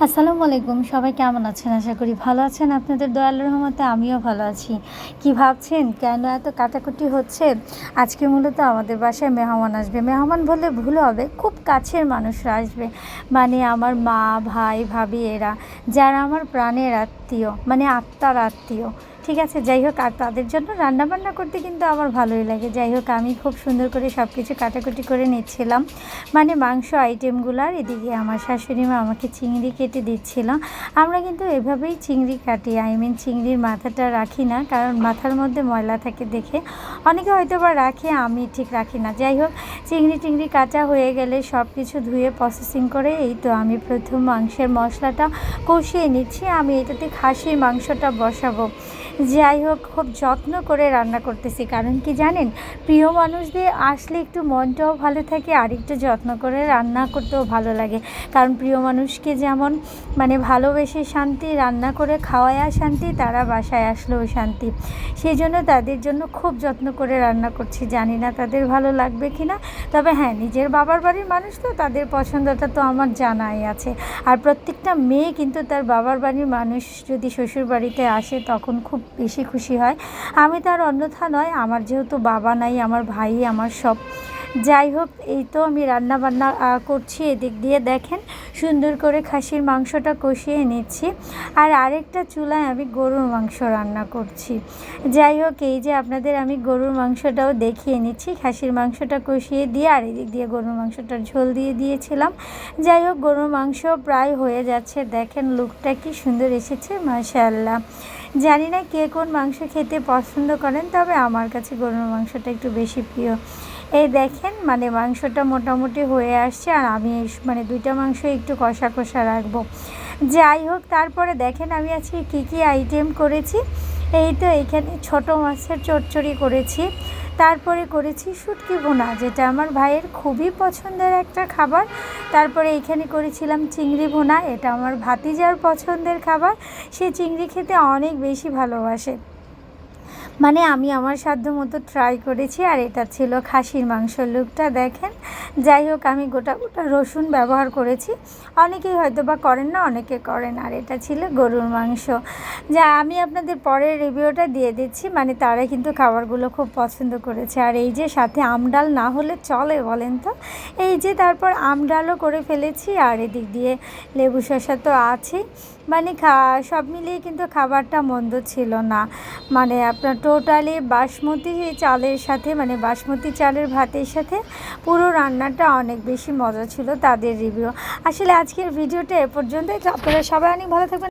আসসালামু আলাইকুম, সবাই কেমন আছেন? আশা করি ভালো আছেন। আপনাদের দয়াল রহমতে আমিও ভালো আছি। কি ভাবছেন? কেন এত কাটাকুটি হচ্ছে? আজকে মূলত আমাদের বাসায় মেহমান আসবে। মেহমান বললে ভুল হবে, খুব কাছের মানুষরা আসবে। মানে আমার মা, ভাই, ভাবি, এরা, যারা আমার প্রাণের আত্মীয় মানে আত্মার আত্মীয়। ঠিক আছে, যাই হোক, আর তাদের জন্য রান্না বান্না করতে কিন্তু আমার ভালোই লাগে। যাই হোক, আমি খুব সুন্দর করে সব কিছু কাটাকুটি করে নিচ্ছিলাম। মানে মাংস আইটেমগুলো আর এদিকে আমার শাশুড়ি মা আমাকে চিংড়ি কেটে দিচ্ছিল। আমরা কিন্তু এভাবেই চিংড়ি কাটি। আই মিন চিংড়ির মাথাটা রাখি না, কারণ মাথার মধ্যে ময়লা থাকে দেখে। অনেকে হয়তো বা রাখে, আমি ঠিক রাখি না। যাই হোক, চিংড়ি টিংড়ি কাটা হয়ে গেলে সব কিছু ধুয়ে প্রসেসিং করে এই তো আমি প্রথম মাংসের মশলাটা কষিয়ে নিচ্ছি। আমি এটাতে খাসির মাংসটা বসাবো। যাই হোক, খুব যত্ন করে রান্না করতেছি। কারণ কি জানেন, প্রিয় মানুষদের আসলে একটু মনটাও ভালো থাকে, আর একটু যত্ন করে রান্না করতেও ভালো লাগে। কারণ প্রিয় মানুষকে যেমন মানে ভালোবেসে শান্তি, রান্না করে খাওয়ায়া শান্তি তারা বাসায় আসলেও শান্তি। সেই জন্য তাদের জন্য খুব যত্ন করে রান্না করছি। জানি না তাদের ভালো লাগবে কি না, তবে হ্যাঁ নিজের বাবার বাড়ির মানুষ তো, তাদের পছন্দটা তো আমার জানাই আছে। আর প্রত্যেকটা মেয়ে কিন্তু তার বাবার বাড়ির মানুষ যদি শ্বশুর বাড়িতে আসে, তখন খুব বেশি খুশি হয়। আমি তার অন্যথা নয়, আমার যেহেতু বাবা নাই, আমার ভাই, আমার সব। যাই হোক, এই তো আমি রান্না বান্না করছি এদিক দিয়ে। দেখেন, সুন্দর করে খাসির মাংসটা কষিয়ে নিচ্ছি। আর আরেকটা চুলায় আমি গরুর মাংস রান্না করছি। যাই হোক, এই যে আপনাদের আমি গরুর মাংসটাও দেখিয়ে নিচ্ছি। খাসির মাংসটা কষিয়ে দিয়ে আর এদিক দিয়ে গরুর মাংসটার ঝোল দিয়ে দিয়েছিলাম। যাই হোক, গরুর মাংস প্রায় হয়ে যাচ্ছে। দেখেন, লুকটা কি সুন্দর এসেছে, মাশাআল্লাহ। জানি না কে কোন মাংস খেতে পছন্দ করেন, তবে আমার কাছে গরুর মাংসটা একটু বেশি প্রিয়। এই দেখেন মানে মাংসটা মোটামুটি হয়ে আসছে আর আমি মানে দুইটা মাংস একটু কষা কষা রাখব। যাই হোক, তারপরে দেখেন আমি আজকে কী কী আইটেম করেছি। এই তো এখানে ছোট মাছের চচ্চড়ি করেছি, তারপরে করেছি শুটকি ভুনা, যেটা আমার ভাইয়ের খুবই পছন্দের একটা খাবার। তারপরে এখানে করেছিলাম চিংড়ি ভুনা, এটা আমার ভাতিজার পছন্দের খাবার। সে চিংড়ি খেতে অনেক বেশি ভালোবাসে। মানে আমি আমার সাধ্য মতো ট্রাই করেছি আর এটা ছিল খাসির মাংস লুকটা দেখেন। যাই হোক, আমি গোটা গোটা রসুন ব্যবহার করেছি। অনেকেই হয়তো বা করেন না, অনেকে করেন আর এটা ছিল গরুর মাংস। যা, আমি আপনাদের পরের রিভিউটা দিয়ে দিচ্ছি মানে তারা কিন্তু খাবারগুলো খুব পছন্দ করেছে। আর এই যে সাথে আমডাল না হলে চলে বলেন তো? এই যে তারপর আমডালও করে ফেলেছি, আর এদিক দিয়ে লেবু শসা তো আছেই। মানে খা, সব মিলিয়ে কিন্তু খাবারটা মন্দ ছিল না। মানে আপনার টোটালি বাসমতি চালের সাথে মানে বাসমতি চালের ভাতের সাথে পুরো রান্নাটা অনেক বেশি মজা ছিল তাদের রিভিউ আসলে আজকের ভিডিওটা এ পর্যন্তই। আপনারা সবাই অনেক ভালো থাকবেন।